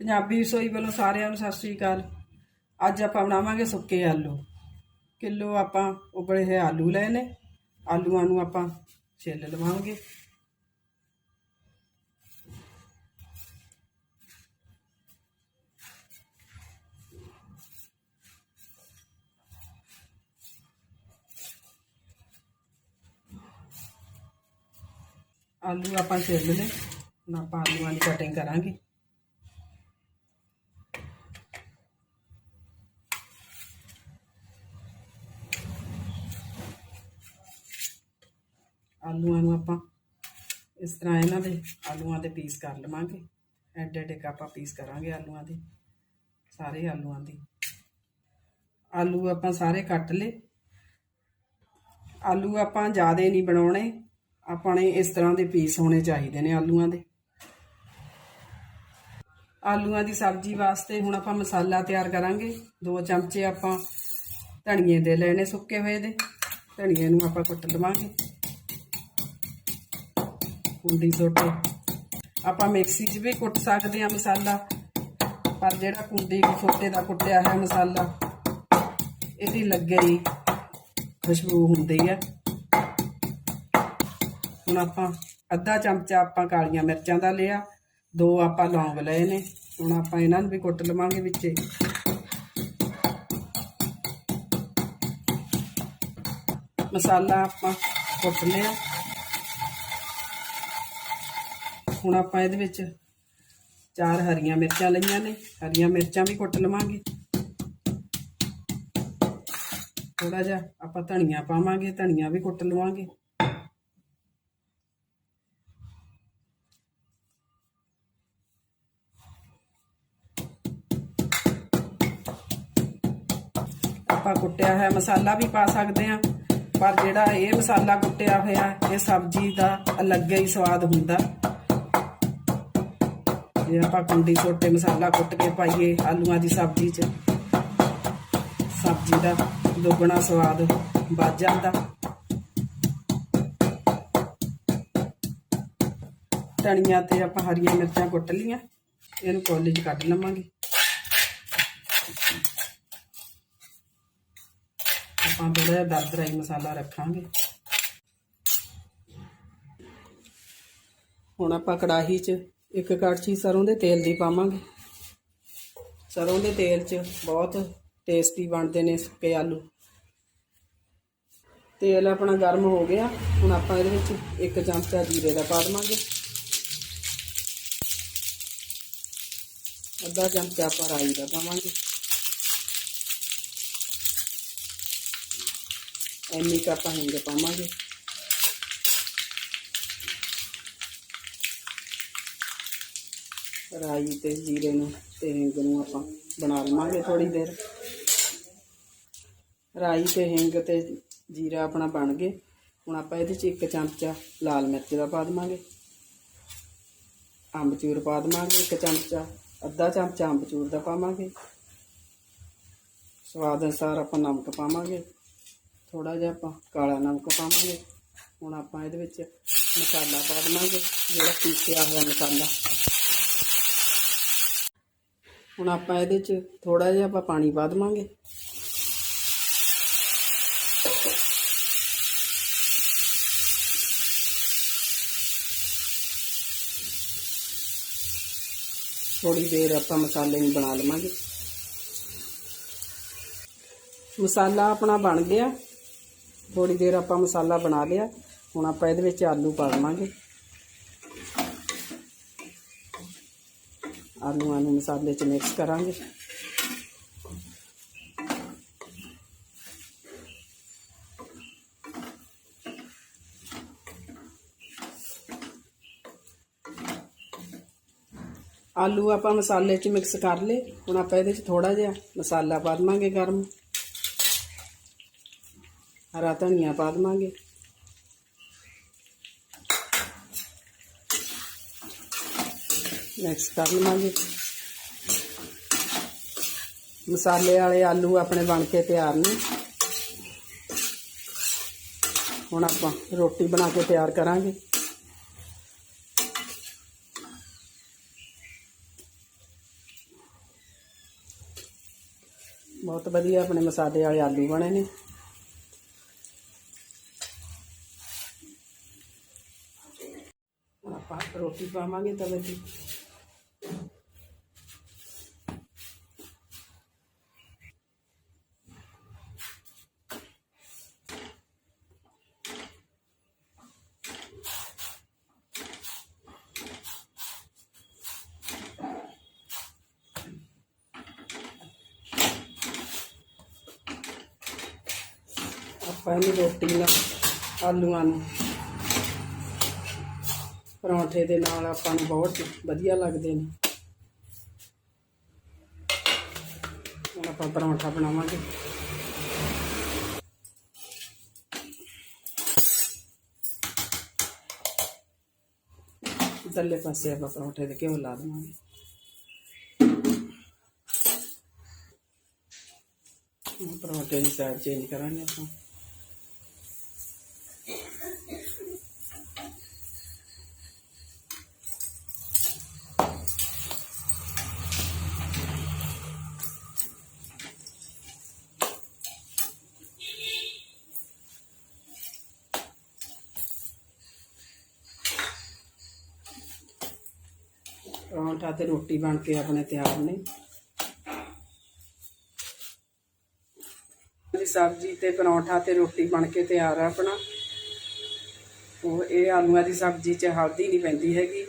ਪੰਜਾਬੀ ਰਸੋਈ ਵੱਲੋਂ ਸਾਰਿਆਂ ਨੂੰ ਸਤਿ ਸ੍ਰੀ ਅਕਾਲ। ਅੱਜ ਆਪਾਂ ਬਣਾਵਾਂਗੇ ਸੁੱਕੇ ਆਲੂ। ਕਿਲੋ ਆਪਾਂ ਉਬਲੇ ਹੋਏ ਆਲੂ ਲਏ ਨੇ। ਆਲੂਆਂ ਨੂੰ ਆਪਾਂ ਛਿੱਲ ਲਵਾਂਗੇ। ਆਲੂ ਆਪਾਂ ਛਿੱਲ ਲਏ। ਹੁਣ ਆਪਾਂ ਆਲੂਆਂ ਦੀ ਕਟਿੰਗ ਕਰਾਂਗੇ। ਆਲੂਆਂ ਨੂੰ ਆਪਾਂ ਇਸ ਤਰ੍ਹਾਂ ਇਹਨਾਂ ਦੇ ਆਲੂਆਂ ਦੇ ਪੀਸ ਕਰ ਲਵਾਂਗੇ। ਐਡੇ ਐਡੇ ਆਪਾਂ ਪੀਸ ਕਰਾਂਗੇ ਆਲੂਆਂ ਦੇ, ਸਾਰੇ ਆਲੂਆਂ ਦੀ। ਆਲੂ ਆਪਾਂ ਸਾਰੇ ਕੱਟ ਲਏ। ਆਲੂ ਆਪਾਂ ਜ਼ਿਆਦਾ ਨਹੀਂ ਬਣਾਉਣੇ, ਆਪਾਂ ਨੇ ਇਸ ਤਰ੍ਹਾਂ ਦੇ ਪੀਸ ਹੋਣੇ ਚਾਹੀਦੇ ਨੇ ਆਲੂਆਂ ਦੇ। ਆਲੂਆਂ ਦੀ ਸਬਜ਼ੀ ਵਾਸਤੇ ਹੁਣ ਆਪਾਂ ਮਸਾਲਾ ਤਿਆਰ ਕਰਾਂਗੇ। ਦੋ ਚਮਚੇ ਆਪਾਂ ਧਨੀਏ ਦੇ ਲੈਣੇ ਸੁੱਕੇ ਹੋਏ ਦੇ, ਧਨੀਏ ਨੂੰ ਆਪਾਂ ਕੁੱਟ ਲਵਾਂਗੇ। ਕੁੰਡੀ ਸੁੱਟ ਆਪਾਂ ਮਿਕਸੀ 'ਚ ਵੀ ਕੁੱਟ ਸਕਦੇ ਆ ਮਸਾਲਾ, ਪਰ ਜਿਹੜਾ ਕੁੰਡੀ ਸੋਟੇ ਦਾ ਕੁੱਟਿਆ ਹੈ ਮਸਾਲਾ, ਇਹਦੀ ਲੱਗੇ ਹੀ ਖੁਸ਼ਬੂ ਹੁੰਦੀ ਹੈ ਹੁਣ ਆਪਾਂ ਅੱਧਾ ਚਮਚਾ ਆਪਾਂ ਕਾਲੀਆਂ ਮਿਰਚਾਂ ਦਾ ਲਿਆ, ਦੋ ਆਪਾਂ ਲੌਂਗ ਲਏ ਨੇ। ਹੁਣ ਆਪਾਂ ਇਹਨਾਂ ਨੂੰ ਵੀ ਕੁੱਟ ਲਵਾਂਗੇ ਵਿੱਚੇ। ਮਸਾਲਾ ਆਪਾਂ ਕੁੱਟ ਲਿਆ। ਹੁਣ ਆਪਾਂ ਇਹਦੇ ਵਿੱਚ ਚਾਰ ਹਰੀਆਂ ਮਿਰਚਾਂ ਲਈਆਂ ਨੇ। ਹਰੀਆਂ ਮਿਰਚਾਂ ਵੀ ਕੁੱਟ ਲਵਾਂਗੇ। ਥੋੜਾ ਜਿਹਾ ਆਪਾਂ ਧਨੀਆ ਪਾਵਾਂਗੇ, ਧਨੀਆ ਵੀ ਕੁੱਟ ਲਵਾਂਗੇ। ਆਪਾਂ ਕੁੱਟਿਆ ਹੋਇਆ ਮਸਾਲਾ ਵੀ ਪਾ ਸਕਦੇ ਆ ਪਰ ਜਿਹੜਾ ਇਹ ਮਸਾਲਾ ਕੁੱਟਿਆ ਹੋਇਆ, ਇਹ ਸਬਜ਼ੀ ਦਾ ਅਲੱਗ ਹੀ ਸਵਾਦ ਹੁੰਦਾ। ਜੇ ਆਪਾਂ ਕੁੰਡੀ ਛੋਟੇ ਮਸਾਲਾ ਕੁੱਟ ਕੇ ਪਾਈਏ ਆਲੂਆਂ ਦੀ ਸਬਜ਼ੀ 'ਚ। ਸਬਜ਼ੀ ਦਾ ਦੁੱਗਣਾ ਸਵਾਦ ਵੱਧ ਜਾਂਦਾ। ਧਨੀਆ ਤੇ ਆਪਾਂ ਹਰੀਆਂ ਮਿਰਚਾਂ ਕੁੱਟ ਲੀਆਂ ਇਹਨੂੰ ਕੋਲੀ 'ਚ ਕੱਢ ਲਵਾਂਗੇ। ਆਪਾਂ ਥੋੜਾ ਜਿਹਾ ਦਰਦਰਾਈ ਮਸਾਲਾ ਰੱਖਾਂਗੇ। ਹੁਣ ਆਪਾਂ ਕੜਾਹੀ 'ਚ ਇੱਕ ਕੜਛੀ ਸਰੋਂ ਦੇ ਤੇਲ ਦੀ ਪਾਵਾਂਗੇ। ਸਰੋਂ ਦੇ ਤੇਲ 'ਚ ਬਹੁਤ ਟੇਸਟੀ ਬਣਦੇ ਨੇ ਸੁੱਕੇ ਆਲੂ। ਤੇਲ ਆਪਣਾ ਗਰਮ ਹੋ ਗਿਆ। ਹੁਣ ਆਪਾਂ ਇਹਦੇ ਵਿੱਚ ਇੱਕ ਚਮਚਾ ਜੀਰੇ ਦਾ ਪਾ ਦੇਵਾਂਗੇ। ਅੱਧਾ ਚਮਚਾ ਆਪਾਂ ਰਾਈ ਦਾ ਪਾਵਾਂਗੇ। ਐਨੀ ਕੁ ਆਪਾਂ ਹਿੰਗ ਪਾਵਾਂਗੇ। ਰਾਈ ਤੇ ਜੀਰੇ ਨੂੰ ਤੇ ਹਿੰਗ ਨੂੰ ਆਪਾਂ ਬਣਾ ਲਵਾਂਗੇ ਥੋੜੀ ਦੇਰ। ਰਾਈ ਤੇ ਹਿੰਗ ਤੇ ਜੀਰਾ ਆਪਣਾ ਬਣ ਗਏ। ਹੁਣ ਆਪਾਂ ਇਹਦੇ 'ਚ ਇੱਕ ਚਮਚਾ ਲਾਲ ਮਿਰਚ ਦਾ ਪਾ ਦੇਵਾਂਗੇ। ਅੰਬਚੂਰ ਪਾ ਦੇਵਾਂਗੇ ਇੱਕ ਚਮਚਾ, ਅੱਧਾ ਚਮਚਾ ਅੰਬਚੂਰ ਦਾ ਪਾਵਾਂਗੇ। ਸਵਾਦ ਅਨੁਸਾਰ ਆਪਾਂ ਨਮਕ ਪਾਵਾਂਗੇ। ਥੋੜਾ ਜਿਹਾ ਆਪਾਂ ਕਾਲਾ ਨਮਕ ਪਾਵਾਂਗੇ। ਹੁਣ ਆਪਾਂ ਇਹਦੇ ਵਿੱਚ ਮਸਾਲਾ ਪਾ ਦੇਵਾਂਗੇ, ਜਿਹੜਾ ਪੀਸਿਆ ਹੋਇਆ ਮਸਾਲਾ। ਹੁਣ ਆਪਾਂ ਇਹਦੇ 'ਚ ਥੋੜਾ ਜਿਹਾ ਆਪਾਂ ਪਾਣੀ ਪਾ ਦੇਵਾਂਗੇ। ਥੋੜੀ ਦੇਰ ਆਪਾਂ ਮਸਾਲੇ ਨੂੰ ਬਣਾ ਲਵਾਂਗੇ। ਮਸਾਲਾ ਆਪਣਾ ਬਣ ਗਿਆ। ਥੋੜੀ ਦੇਰ ਆਪਾਂ ਮਸਾਲਾ ਬਣਾ ਲਿਆ। ਹੁਣ ਆਪਾਂ ਇਹਦੇ ਵਿੱਚ ਆਲੂ ਪਾ ਲਵਾਂਗੇ ਆਲੂਆਂ ਨੂੰ ਮਸਾਲੇ 'ਚ ਮਿਕਸ ਕਰਾਂਗੇ ਆਲੂ ਆਪਾਂ ਮਸਾਲੇ 'ਚ ਮਿਕਸ ਕਰ ਲਏ ਹੁਣ ਆਪਾਂ ਇਹਦੇ 'ਚ ਥੋੜਾ ਜਿਹਾ ਮਸਾਲਾ ਪਾ ਦੇਵਾਂਗੇ ਗਰਮ ਹਰਾ ਧਨੀਆ ਪਾ ਦੇਵਾਂਗੇ ਮਿਕਸ ਕਰ ਲਵਾਂਗੇ। ਮਸਾਲੇ ਵਾਲੇ ਆਲੂ ਆਪਣੇ ਬਣ ਕੇ ਤਿਆਰ ਨੇ। ਹੁਣ ਆਪਾਂ ਰੋਟੀ ਬਣਾ ਕੇ ਤਿਆਰ ਕਰਾਂਗੇ। ਬਹੁਤ ਵਧੀਆ ਆਪਣੇ ਮਸਾਲੇ ਵਾਲੇ ਆਲੂ ਬਣੇ ਨੇ। ਆਪਾਂ ਰੋਟੀ ਪਾਵਾਂਗੇ ਤਵੇ ਤੇ। ਆਪਾਂ ਇਹਨੂੰ ਰੋਟੀ ਨਾਲ ਆਲੂਆਂ ਨੂੰ। ਪਰੌਂਠੇ ਦੇ ਨਾਲ ਆਪਾਂ ਨੂੰ ਬਹੁਤ ਵਧੀਆ ਲੱਗਦੇ ਨੇ। ਹੁਣ ਆਪਾਂ ਪਰੌਂਠਾ ਬਣਾਵਾਂਗੇ। ਇਧਰਲੇ ਪਾਸੇ ਆਪਾਂ ਪਰੌਂਠੇ ਦੇ ਘਿਓ ਲਾ ਦੇਵਾਂਗੇ। ਹੁਣ ਪਰੌਂਠੇ ਦੀ ਸਾਈਡ ਚੇਂਜ ਕਰਾਂਗੇ ਆਪਾਂ। ਪਰੌਂਠਾ ਤੇ ਰੋਟੀ ਬਣ ਕੇ ਆਪਣੇ ਤਿਆਰ ਨੇ। ਦੀ ਸਬਜ਼ੀ ਤੇ ਪਰੌਂਠਾ ਤੇ ਰੋਟੀ ਬਣ ਕੇ ਤਿਆਰ ਆ ਆਪਣਾ। ਉਹ ਇਹ ਆਲੂਆਂ ਦੀ ਸਬਜ਼ੀ 'ਚ ਹਲਦੀ ਨਹੀਂ ਪੈਂਦੀ ਹੈਗੀ।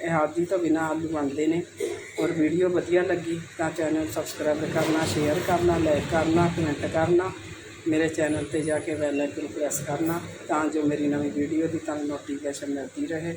ਇਹ ਹਲਦੀ ਤੋਂ ਬਿਨਾ ਆਲੂ ਬਣਦੇ ਨੇ। ਔਰ ਵੀਡੀਓ ਵਧੀਆ ਲੱਗੀ ਤਾਂ ਚੈਨਲ ਸਬਸਕ੍ਰਾਈਬ ਕਰਨਾ, ਸ਼ੇਅਰ ਕਰਨਾ, ਲਾਈਕ ਕਰਨਾ, ਕਮੈਂਟ ਕਰਨਾ। ਮੇਰੇ ਚੈਨਲ ਤੇ ਜਾ ਕੇ ਬੈਲ ਆਈਕਨ ਪ੍ਰੈਸ ਕਰਨਾ ਤਾਂ ਜੋ ਮੇਰੀ ਨਵੀਂ ਵੀਡੀਓ ਦੀ ਤੁਹਾਨੂੰ ਨੋਟੀਫਿਕੇਸ਼ਨ ਮਿਲਦੀ ਰਹੇ।